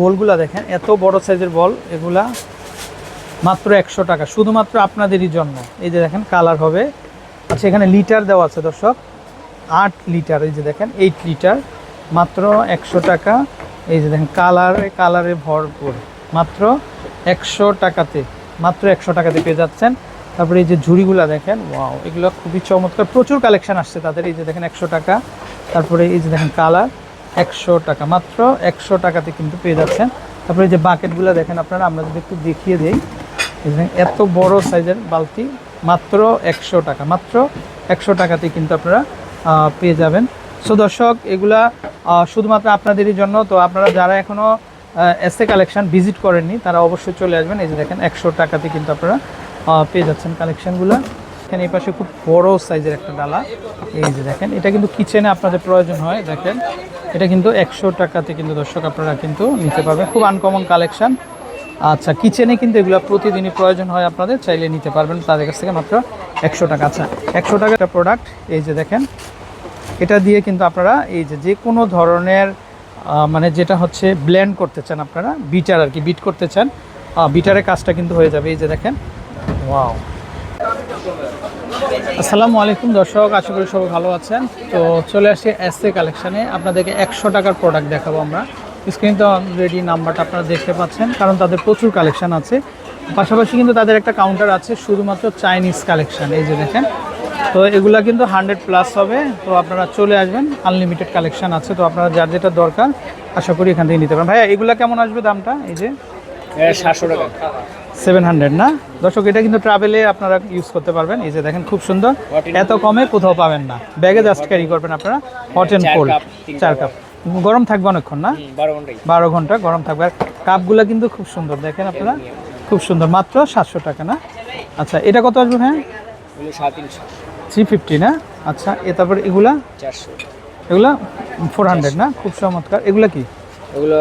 বলগুলা দেখেন, এত বড় সাইজের বল, এগুলা মাত্র একশো টাকা, শুধুমাত্র আপনাদেরই জন্য। এই যে দেখেন, কালার হবে। আচ্ছা এখানে লিটার দেওয়া আছে, দর্শক। আট লিটার, এই যে দেখেন এইট লিটার, মাত্র একশো টাকা। এই যে দেখেন, কালারে কালারে ভরপুর, মাত্র একশো টাকাতে, মাত্র একশো টাকাতে পেয়ে যাচ্ছেন। তারপরে এই যে ঝুড়িগুলো দেখেন, ওয়াও, এগুলো খুবই চমৎকার। প্রচুর কালেকশান আসছে তাদের, এই যে দেখেন, একশো টাকা। তারপরে এই যে দেখেন, কালার। একশো টাকা, মাত্র একশো টাকাতে কিন্তু পেয়ে যাচ্ছেন। তারপরে যে বাকেটগুলো দেখেন আপনারা, আমরা যদি একটু দেখিয়ে দিই। এত বড় সাইজের বালতি, মাত্র একশো টাকা, মাত্র একশো টাকাতে কিন্তু আপনারা পেয়ে যাবেন। সো দর্শক, এগুলা শুধুমাত্র আপনাদেরই জন্য। তো আপনারা যারা এখনও এসএ কালেকশন ভিজিট করেননি, তারা অবশ্যই চলে আসবেন। এই যে দেখেন, একশো টাকাতে কিন্তু আপনারা পেয়ে যাচ্ছেন কালেকশনগুলো এখানে এই পাশে খুব বড় সাইজের একটা ডালা। এই যে দেখেন, এটা কিন্তু কিচেনে আপনাদের প্রয়োজন হয়, দেখেন। এটা কিন্তু একশো টাকাতে কিন্তু দর্শক আপনারা কিন্তু নিতে পারবেন। খুব আনকমন কালেকশন আচ্ছা কিচেনে কিন্তু এগুলো প্রতিদিনই প্রয়োজন হয় আপনাদের, চাইলে নিতে পারবেন। তাদের কাছ থেকে মাত্র একশো টাকা। আচ্ছা একশো টাকা একটা প্রোডাক্ট এই যে দেখেন। এটা দিয়ে কিন্তু আপনারা এই যে যে কোনো ধরনের মানে যেটা হচ্ছে ব্লেন্ড করতে চান আপনারা, বিটার আর কি বিট করতে চান বিটারের কাজটা কিন্তু হয়ে যাবে। এই যে দেখেন ওয়াও আসসালামু আলাইকুম দর্শক, আশা করি সবাই ভালো আছেন। তো চলে আসছি এসএ কালেকশানে আপনাদেরকে একশো টাকার প্রোডাক্ট দেখাবো আমরা। স্ক্রিন তো অলরেডি নাম্বারটা আপনারা দেখতে পাচ্ছেন, কারণ তাদের প্রচুর কালেকশন আছে। পাশাপাশি কিন্তু তাদের একটা কাউন্টার আছে, শুধুমাত্র চাইনিজ কালেকশন এই যে দেখেন। তো এগুলা কিন্তু হান্ড্রেড প্লাস হবে। তো আপনারা চলে আসবেন আনলিমিটেড কালেকশন আছে। তো আপনারা যার যেটা দরকার, আশা করি এখান থেকে নিতে পারেন। ভাইয়া, এগুলা কেমন আসবে দামটা? এই যে। সাতশো টাকা। সেভেন হান্ড্রেড না? দর্শক এটা কিন্তু ট্রাভেলে আপনারা ইউজ করতে পারবেন। এই যে দেখেন খুব সুন্দর। এত কমে কোথাও পাবেন না। ব্যাগে জাস্ট ক্যারি করবেন আপনারা। হট অ্যান্ড কোল্ড চার কাপ গরম থাকবে অনেকক্ষণ না? বারো ঘণ্টা গরম থাকবে। আর কাপগুলো কিন্তু খুব সুন্দর। দেখেন আপনারা? খুব সুন্দর। মাত্র সাতশো টাকা না? আচ্ছা এটা কত আসবে হ্যাঁ থ্রি ফিফটি না? আচ্ছা এ তারপর এগুলা? এগুলা ফোর হান্ড্রেড না? খুব চমৎকার। এগুলা কি? এগুলো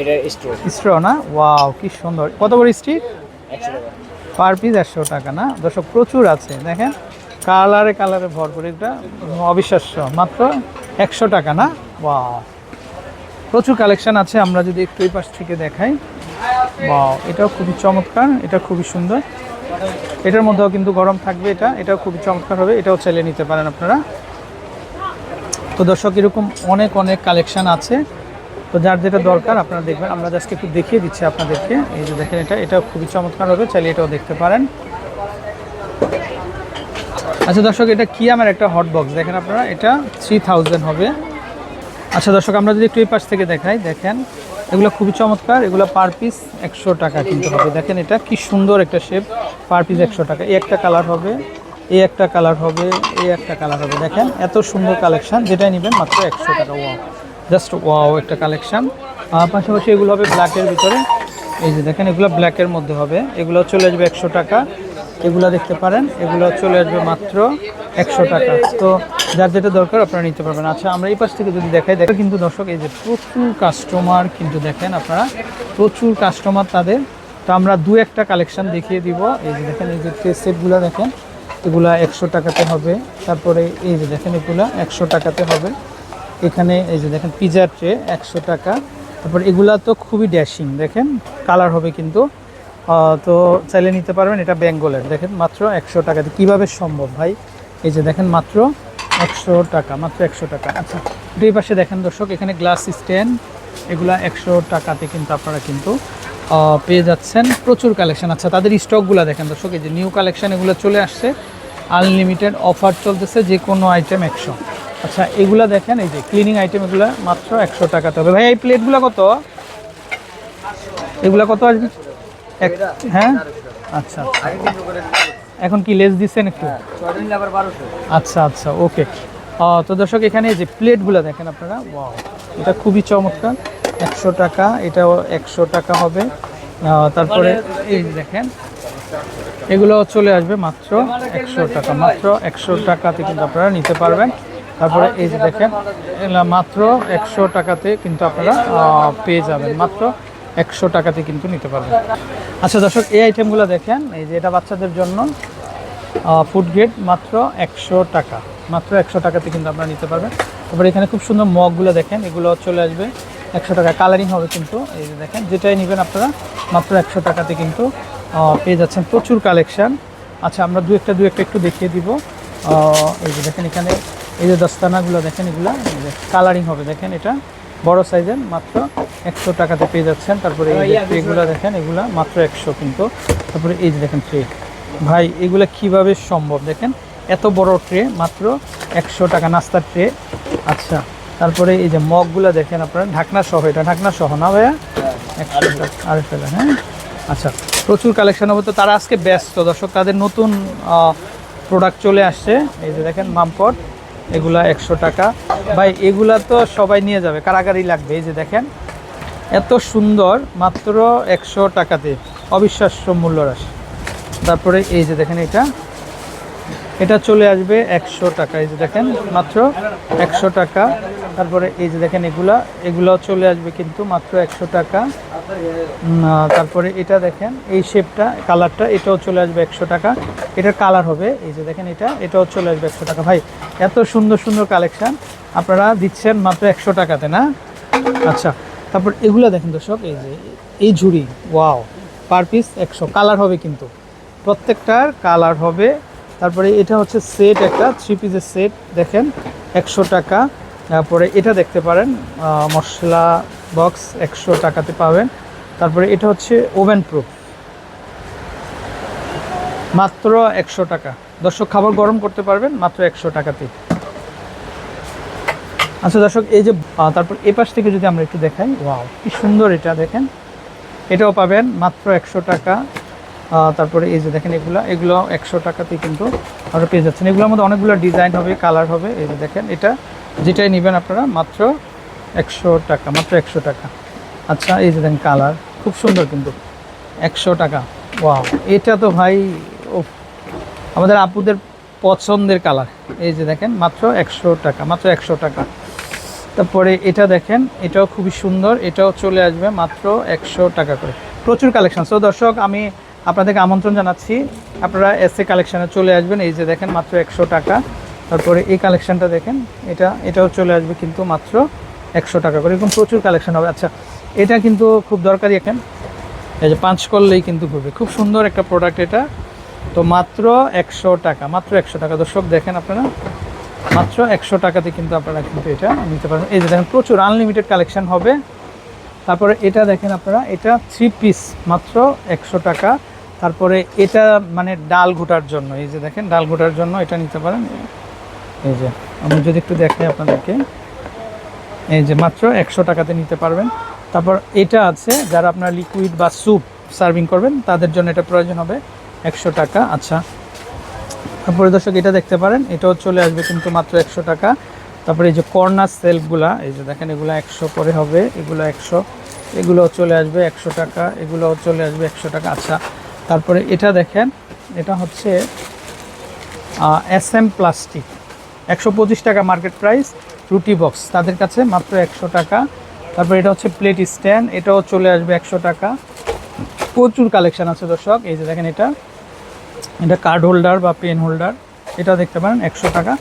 এটা স্টোর স্ট্র না? ওয়াও কি সুন্দর। কত বড় টাকা পার পিস একশো টাকা না? দর্শক, প্রচুর আছে। দেখেন, কালারে কালারে ভরপুর এটা। অবিশ্বাস্য। মাত্র একশো টাকা না? ওয়াও। প্রচুর কালেকশন আছে, আমরা যদি একটু এই পাশ থেকে দেখাই। ওয়াও, এটাও খুবই চমৎকার, এটা খুবই সুন্দর। এটার মধ্যেও কিন্তু গরম থাকবে এটা, এটাও খুবই চমৎকার হবে, এটাও চাইলে নিতে পারেন আপনারা। তো দর্শক, এরকম অনেক অনেক কালেকশান আছে। তো যার যেটা দরকার আপনারা দেখবেন, আমরা জাস্ট একটু দেখিয়ে দিচ্ছি আপনাদেরকে। এই যে দেখেন এটা এটা খুবই চমৎকার হবে, চাইলে এটাও দেখতে পারেন। আচ্ছা দর্শক, এটা কি আমার একটা হট বক্স দেখেন আপনারা, এটা থ্রি হবে। আচ্ছা দর্শক, আমরা যদি একটু এই পাশ থেকে দেখাই, দেখেন, এগুলো খুবই চমৎকার, এগুলো পার পিস একশো টাকা কিনতে হবে। দেখেন এটা কি সুন্দর একটা শেপ পার পিস একশো টাকা। এই একটা কালার হবে, এই একটা কালার হবে, এই একটা কালার হবে। দেখেন, এত সুন্দর কালেকশন যেটাই নেবেন মাত্র একশো টাকা। ওয়াও জাস্ট ওয়াও একটা কালেকশন। পাশাপাশি এগুলো হবে ব্ল্যাকের ভিতরে। এই যে দেখেন, এগুলো ব্ল্যাকের মধ্যে হবে। এগুলো চলে আসবে একশো টাকা। এগুলো দেখতে পারেন, এগুলো চলে আসবে মাত্র একশো টাকা। তো যার যেটা দরকার আপনারা নিতে পারবেন। আচ্ছা আমরা এই পাশ থেকে যদি দেখাই দেখেন কিন্তু দর্শক, এই যে প্রচুর কাস্টমার কিন্তু দেখেন আপনারা। প্রচুর কাস্টমার তাদের। তো আমরা দু একটা কালেকশন দেখিয়ে দিব। এই যে দেখেন, এই যে সেটগুলো দেখেন, এগুলা একশো টাকাতে হবে। তারপরে এই যে দেখেন, এগুলা একশো টাকাতে হবে। এখানে এই যে দেখেন পিজার ট্রে একশো টাকা। তারপর এগুলা তো খুবই ড্যাশিং দেখেন? কালার হবে কিন্তু। তো চাইলে নিতে পারবেন, এটা বেঙ্গলের। দেখেন, মাত্র একশো টাকাতে কীভাবে সম্ভব ভাই? এই যে দেখেন, মাত্র একশো টাকা, মাত্র একশো টাকা। আচ্ছা দুই পাশে দেখেন দর্শক, এখানে গ্লাস স্ট্যান্ড এগুলা একশো টাকাতে কিন্তু আপনারা কিন্তু পেয়ে যাচ্ছেন। প্রচুর কালেকশন আচ্ছা তাদের স্টকগুলো দেখেন দর্শক, এই যে নিউ কালেকশন এগুলো চলে আসছে। আনলিমিটেড অফার চলতেছে যে কোনো আইটেম একশো। আচ্ছা এগুলা দেখেন, এই যে ক্লিনিং আইটেম এগুলো মাত্র একশো টাকাতে হবে। ভাই, এই প্লেটগুলো কত? এগুলা কত আসবে হ্যাঁ? আচ্ছা এখন কি লেস দিচ্ছেন একটু? আচ্ছা আচ্ছা ওকে। তো দর্শক, এখানে যে প্লেটগুলো দেখেন আপনারা এটা খুবই চমৎকার। একশো টাকা, এটাও একশো টাকা হবে। তারপরে দেখেন, এগুলো চলে আসবে মাত্র একশো টাকা। মাত্র একশো টাকাতে কিন্তু আপনারা নিতে পারবেন। তারপরে এই যে দেখেন মাত্র একশো টাকাতে কিন্তু আপনারা পেয়ে যাবেন। মাত্র একশো টাকাতে কিন্তু নিতে পারবেন। আচ্ছা দর্শক এই আইটেমগুলো দেখেন এই যে এটা বাচ্চাদের জন্য ফুড গ্রেড মাত্র একশো টাকা। মাত্র একশো টাকাতে কিন্তু আপনারা নিতে পারবেন। তারপরে এখানে খুব সুন্দর মগগুলো দেখেন এগুলো চলে আসবে। একশো টাকা কালারিং হবে কিন্তু এই যে দেখেন যেটাই নেবেন আপনারা মাত্র একশো টাকাতে কিন্তু পেয়ে যাচ্ছেন। প্রচুর কালেকশন আচ্ছা আমরা দু একটা দু একটা একটু দেখিয়ে দিব। এই যে দেখেন এখানে এই যে দস্তানাগুলো দেখেন এগুলো কালারিং হবে দেখেন এটা। বড় সাইজের মাত্র একশো টাকাতে পেয়ে যাচ্ছেন। তারপরে এই যে ট্রেগুলো দেখেন এগুলা মাত্র একশো কিন্তু। তারপরে এই যে দেখেন ট্রে ভাই এগুলা কীভাবে সম্ভব দেখেন? এত বড় ট্রে মাত্র একশো টাকা নাস্তার ট্রে আচ্ছা তারপরে এই যে মগগুলো দেখেন আপনারা ঢাকনা সহ এটা ঢাকনা সহ না ভাইয়া? একশো টাকা আরে ফেলে হ্যাঁ? আচ্ছা প্রচুর কালেকশন হবে তো তারা আজকে ব্যস্ত। দর্শক তাদের নতুন প্রোডাক্ট চলে আসছে। এই যে দেখেন মামপট। এগুলা একশো টাকা। ভাই, এগুলা তো সবাই নিয়ে যাবে কারাগারি লাগবে, এই যে দেখেন। এত সুন্দর, মাত্র একশো টাকাতে, অবিশ্বাস্য মূল্য রাশি। তারপরে এই যে দেখেন এটা। এটা চলে আসবে একশো টাকা, এই যে দেখেন, মাত্র একশো টাকা। তারপরে এই যে দেখেন এগুলা এগুলো চলে আসবে কিন্তু মাত্র একশো টাকা। তারপরে এটা দেখেন, এই শেপটা কালারটা এটাও চলে আসবে একশো টাকা। এটার কালার হবে, এই যে দেখেন এটা, এটাও চলে আসবে একশো টাকা। ভাই, এত সুন্দর সুন্দর কালেকশান আপনারা দিচ্ছেন মাত্র একশো টাকাতে, না? আচ্ছা তারপর এগুলো দেখেন দর্শক, এই যে, এই ঝুড়ি ওয়াও পার পিস একশো। কালার হবে কিন্তু, প্রত্যেকটার কালার হবে। তারপরে এটা হচ্ছে সেট একটা থ্রি পিসের সেট দেখেন, একশো টাকা। তারপরে এটা দেখতে পারেন মশলা বক্স একশো টাকাতে পাবেন। তারপরে এটা হচ্ছে ওভেন প্রুফ মাত্র একশো টাকা। দর্শক, খাবার গরম করতে পারবেন মাত্র একশো টাকাতে আচ্ছা দর্শক, এই যে তারপর এ পাশ থেকে যদি আমরা একটু দেখাই, ওয়াও, কি সুন্দর এটা দেখেন। এটাও পাবেন মাত্র একশো টাকা। তারপরে এই যে দেখেন এগুলো এগুলো একশো টাকাতেই কিন্তু আপনারা পেয়ে যাচ্ছেন। এগুলোর মধ্যে অনেকগুলো ডিজাইন হবে, কালার হবে, এই যে দেখেন এটা। যেটাই নেবেন আপনারা মাত্র একশো টাকা, মাত্র একশো টাকা। আচ্ছা এই যে দেখেন কালার। খুব সুন্দর কিন্তু। একশো টাকা। ওয়াও। এটা তো ভাই ও আমাদের আপুদের পছন্দের কালার। এই যে দেখেন, মাত্র একশো টাকা, মাত্র একশো টাকা। তারপরে এটা দেখেন, এটাও খুবই সুন্দর। এটাও চলে আসবে মাত্র একশো টাকা করে। প্রচুর কালেকশন সো দর্শক, আমি আপনাদেরকে আমন্ত্রণ জানাচ্ছি। আপনারা এসএ কালেকশানে চলে আসবেন। এই যে দেখেন, মাত্র একশো টাকা। তারপরে এই কালেকশানটা দেখেন, এটা, এটাও চলে আসবে কিন্তু মাত্র একশো টাকা করে। এরকম প্রচুর কালেকশন হবে। আচ্ছা এটা কিন্তু খুব দরকারি এখন। এই যে পাঁচ করলেই কিন্তু ঘুরবে খুব সুন্দর একটা প্রোডাক্ট এটা। তো মাত্র একশো টাকা, মাত্র একশো টাকা। দর্শক, দেখেন আপনারা, মাত্র একশো টাকাতে কিন্তু আপনারা কিন্তু এটা নিতে পারেন এই যে দেখেন, প্রচুর আনলিমিটেড কালেকশান হবে। তারপরে এটা দেখেন আপনারা, এটা থ্রি পিস মাত্র একশো টাকা। তারপরে এটা মানে ডাল ঘোটার জন্য, এই যে দেখেন, ডাল ঘোটার জন্য এটা নিতে পারেন। এই যে, আমি যদি একটু দেখাই আপনাদেরকে। এই যে মাত্র একশো টাকাতে নিতে পারবেন। তারপর এটা আছে, যারা আপনার লিকুইড বা স্যুপ সার্ভিং করবেন, তাদের জন্য এটা প্রয়োজন হবে একশো টাকা। আচ্ছা তারপরে দর্শক এটা দেখতে পারেন, এটাও চলে আসবে কিন্তু মাত্র একশো টাকা। তারপরে এই যে কর্নার সেলফগুলা এই যে দেখেন, এগুলো একশো করে হবে, এগুলো একশো, এগুলোও চলে আসবে একশো টাকা, এগুলোও চলে আসবে একশো টাকা। আচ্ছা তারপরে এটা দেখেন, এটা হচ্ছে এস এম প্লাস্টিক একশো পঁচিশ টাকা মার্কেট প্রাইস রুটি বক্স তাদের কাছে মাত্র একশো টাকা। তারপর এটা হচ্ছে প্লেট স্ট্যান্ড এটাও চলে আসবে একশো টাকা। প্রচুর কালেকশান আছে দর্শক, এই যে দেখেন এটা। এটা কার্ড হোল্ডার বা পেন হোল্ডার এটা দেখতে পারেন, একশো টাকা।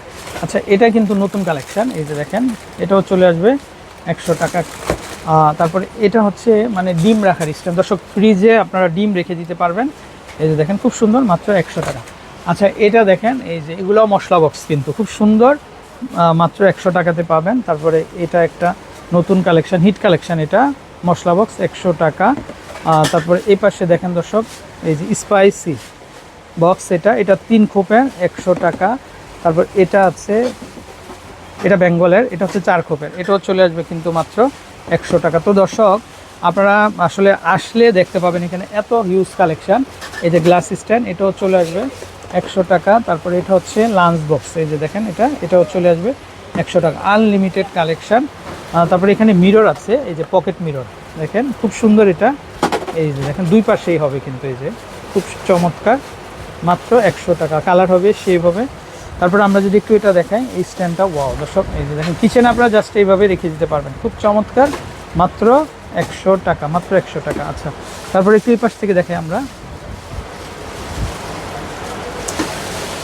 আচ্ছা এটা কিন্তু নতুন কালেকশান এই যে দেখেন, এটাও চলে আসবে একশো টাকা। তারপরে এটা হচ্ছে মানে ডিম রাখার স্ট্যান্ড দর্শক ফ্রিজে আপনারা ডিম রেখে দিতে পারবেন। এই যে দেখেন, খুব সুন্দর, মাত্র একশো টাকা। আচ্ছা এটা দেখেন, এই যে এগুলো মশলা বক্স কিন্তু। খুব সুন্দর মাত্র একশো টাকাতে পাবেন। তারপরে এটা একটা নতুন কালেকশন হিট কালেকশান এটা, মশলা বক্স একশো টাকা। তারপরে এই পাশে দেখেন দর্শক, এই যে স্পাইসি বক্স এটা এটা তিন খোপের, একশো টাকা। তারপর এটা আছে, এটা বেঙ্গলের, এটা হচ্ছে চার খোপের। এটাও চলে আসবে কিন্তু মাত্র একশো টাকা। তো দর্শক, আপনারা আসলে আসলে দেখতে পাবেন এখানে এত হিউজ কালেকশান এই যে গ্লাস স্ট্যান্ড এটাও চলে আসবে একশো টাকা। তারপরে এটা হচ্ছে লাঞ্চ বক্স এই যে দেখেন এটা, এটাও চলে আসবে একশো টাকা। আনলিমিটেড কালেকশন তারপরে এখানে মিরর আছে, এই যে পকেট মিরর দেখেন, খুব সুন্দর এটা। এই যে দেখেন, দুই পাশেই হবে কিন্তু এই যে। খুব চমৎকার। মাত্র একশো টাকা। কালার হবে শেভ হবে। তারপরে আমরা যদি একটু এটা দেখাই, এই স্ট্যান্ডটা ওয়াও দর্শক, এই যে দেখেন কিচেনে আপনারা জাস্ট এইভাবে রেখে দিতে পারবেন। খুব চমৎকার। মাত্র একশো টাকা, মাত্র একশো টাকা। আচ্ছা তারপরে একটু এই পাশ থেকে দেখাই আমরা।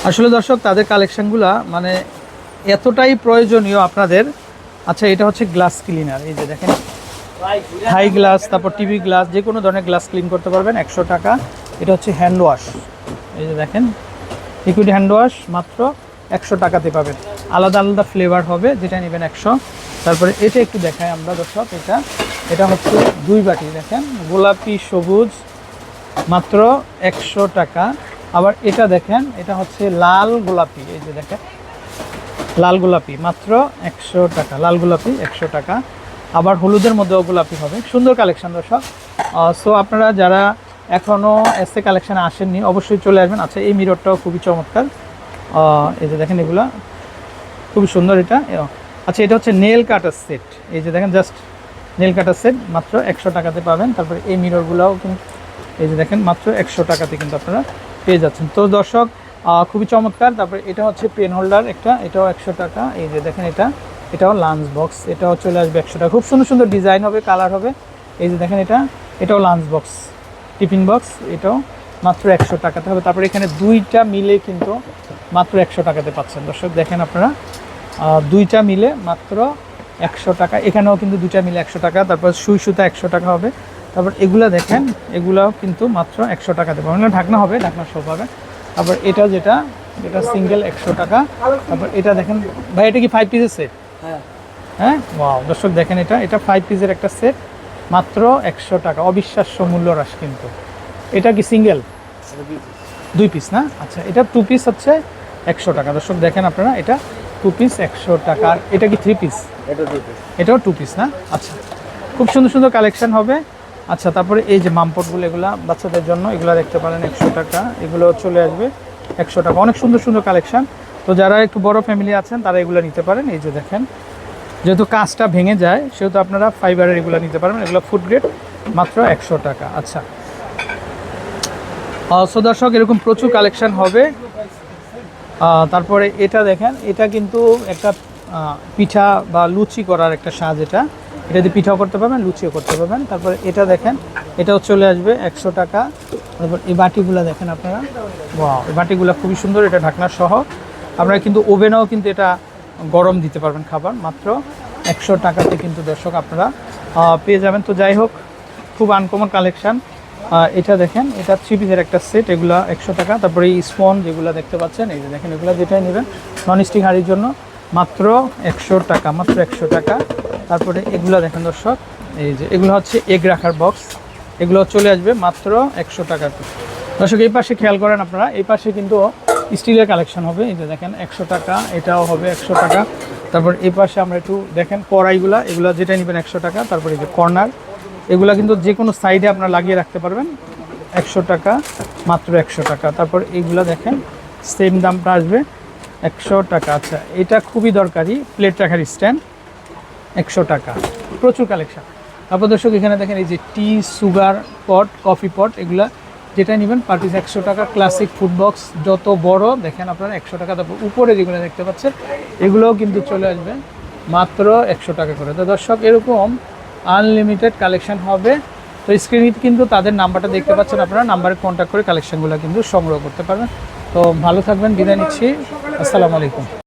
আসলে দর্শক, তাদের কালেকশনগুলা মানে এতটাই প্রয়োজনীয় আপনাদের আচ্ছা এটা হচ্ছে গ্লাস ক্লিনার এই যে দেখেন হাই গ্লাস তারপর টিভি গ্লাস যে কোনো ধরনের গ্লাস ক্লিন করতে পারবেন, একশো টাকা। এটা হচ্ছে হ্যান্ড ওয়াশ এই যে দেখেন লিকুইড হ্যান্ড ওয়াশ মাত্র একশো টাকাতে পাবেন। আলাদা আলাদা ফ্লেভার হবে, যেটা নেবেন একশো। তারপরে এটা একটু দেখাই আমরা, দর্শক, এটা। এটা হচ্ছে দুই বাটি, দেখেন, গোলাপি, সবুজ, মাত্র একশো টাকা। আবার এটা দেখেন, এটা হচ্ছে লাল গোলাপি, এই যে দেখেন। লাল গোলাপি, মাত্র একশো টাকা, লাল গোলাপি একশো টাকা। আবার হলুদের মধ্যেও গোলাপি হবে। সুন্দর কালেকশান দর্শক। সো আপনারা যারা এখনও এসে কালেকশানে আসেননি, অবশ্যই চলে আসবেন। আচ্ছা এই মিররটাও খুবই চমৎকার। এই যে দেখেন এগুলা, খুবই সুন্দর এটা। আচ্ছা এটা হচ্ছে নেল কাটার সেট। এই যে দেখেন, জাস্ট নেল কাটার সেট, মাত্র একশো টাকাতে পাবেন। তারপরে এই মিররগুলোও কিন্তু, এই যে দেখেন, মাত্র একশো টাকাতে কিন্তু আপনারা পেয়ে যাচ্ছেন। তো দর্শক খুবই চমৎকার। তারপরে এটা হচ্ছে পেন হোল্ডার একটা, এটাও একশো টাকা। এই যে দেখেন এটা, এটাও লাঞ্চ বক্স, এটাও চলে আসবে একশো টাকা। খুব সুন্দর সুন্দর ডিজাইন হবে, কালার হবে। এই যে দেখেন এটা, এটাও লাঞ্চ বক্স, টিফিন বক্স, এটাও মাত্র একশো টাকাতে হবে। তারপরে এখানে দুইটা মিলে কিন্তু মাত্র একশো টাকাতে পাচ্ছেন। দর্শক, দেখেন আপনারা দুইটা মিলে মাত্র একশো টাকা। এখানেও কিন্তু দুইটা মিলে একশো টাকা। তারপর সুই সুতা একশো টাকা হবে। তারপর এগুলা দেখেন, এগুলাও কিন্তু মাত্র একশো টাকাতে পাবেন। মানে ঢাকনা হবে, ঢাকনা সব হবে তারপর এটা যেটা এটা সিঙ্গেল একশো টাকা। তারপর এটা দেখেন ভাই এটা কি ফাইভ পিসের সেট হ্যাঁ। হ্যাঁ? ওয়াও দর্শক দেখেন এটা এটা ফাইভ পিসের একটা সেট মাত্র একশো টাকা। অবিশ্বাস্য মূল্য হ্রাস কিন্তু। এটা কি সিঙ্গেল দুই পিস না? আচ্ছা এটা টু পিস হচ্ছে একশো টাকা। দর্শক দেখেন আপনারা এটা টু পিস একশো টাকা। আর এটা কি থ্রি পিস এটাও টু পিস না? আচ্ছা খুব সুন্দর সুন্দর কালেকশন হবে। আচ্ছা তারপরে এই যে মামপটগুলো, এগুলা বাচ্চাদের জন্য, এগুলো দেখতে পারেন একশো টাকা। এগুলো চলে আসবে একশো টাকা। অনেক সুন্দর সুন্দর কালেকশান। তো যারা একটু বড় ফ্যামিলি আছেন, তারা এগুলো নিতে পারেন। এই যে দেখেন, যেহেতু কাঁচটা ভেঙে যায়, সেহেতু আপনারা ফাইবারের এগুলো নিতে পারবেন। এগুলো ফুড গ্রেড মাত্র একশো টাকা। আচ্ছা। সো দর্শক, এরকম প্রচুর কালেকশান হবে। তারপরে এটা দেখেন, এটা কিন্তু একটা পিঠা বা লুচি করার একটা সাজ এটা। এটা দিয়ে পিঠাও করতে পারবেন, লুচিও করতে পারবেন। তারপরে এটা দেখেন, এটাও চলে আসবে একশো টাকা। তারপর এই বাটিগুলো দেখেন আপনারা। ওয়াও, এই বাটিগুলো খুবই সুন্দর, এটা ঢাকনা সহ। আপনারা কিন্তু ওভেনেও কিন্তু এটা গরম দিতে পারবেন খাবার, মাত্র একশো টাকাতে কিন্তু দর্শক আপনারা পেয়ে যাবেন। তো যাই হোক, খুব আনকমন কালেকশন এটা দেখেন, এটা থ্রি পিসের একটা সেট এগুলা একশো টাকা। তারপরে এই স্পন যেগুলো দেখতে পাচ্ছেন, এই যে দেখেন, এগুলো যেটাই নেবেন নন স্টিক হাঁড়ির জন্য। মাত্র একশো টাকা, মাত্র একশো টাকা। তারপরে এগুলো দেখেন দর্শক, এই যে এগুলো হচ্ছে এগ রাখার বক্স এগুলো চলে আসবে মাত্র একশো টাকা দর্শক, এই পাশে খেয়াল করেন আপনারা, এই পাশে কিন্তু স্টিলের কালেকশন হবে। এই যে দেখেন, একশো টাকা, এটাও হবে একশো টাকা। তারপর এই পাশে আমরা একটু দেখেন কড়াইগুলা, এগুলো যেটা নেবেন একশো টাকা। তারপরে এই যে কর্নার এগুলা কিন্তু যে কোনো সাইডে আপনারা লাগিয়ে রাখতে পারবেন। একশো টাকা, মাত্র একশো টাকা। তারপর এইগুলা দেখেন সেম দামটা আসবে। একশো টাকা। আচ্ছা এটা খুবই দরকারি প্লেট রাখার স্ট্যান্ড একশো টাকা। প্রচুর কালেকশন তারপর দর্শক, এখানে দেখেন এই যে টি সুগার পট কফি পট এগুলা যেটা নেবেন পার পিস একশো টাকা ক্লাসিক ফুড বক্স যত বড় দেখেন আপনারা, একশো টাকা। তারপর উপরে যেগুলো দেখতে পাচ্ছেন, এগুলোও কিন্তু চলে আসবে, মাত্র একশো টাকা করে। তো দর্শক, এরকম আনলিমিটেড কালেকশন হবে। তো স্ক্রিনে কিন্তু তাদের নাম্বারটা দেখতে পাচ্ছেন আপনারা নাম্বারে কন্ট্যাক্ট করে কালেকশনগুলো কিন্তু সংগ্রহ করতে পারবেন। তো ভালো থাকবেন বিদায় নিচ্ছি। আসসালামু আলাইকুম।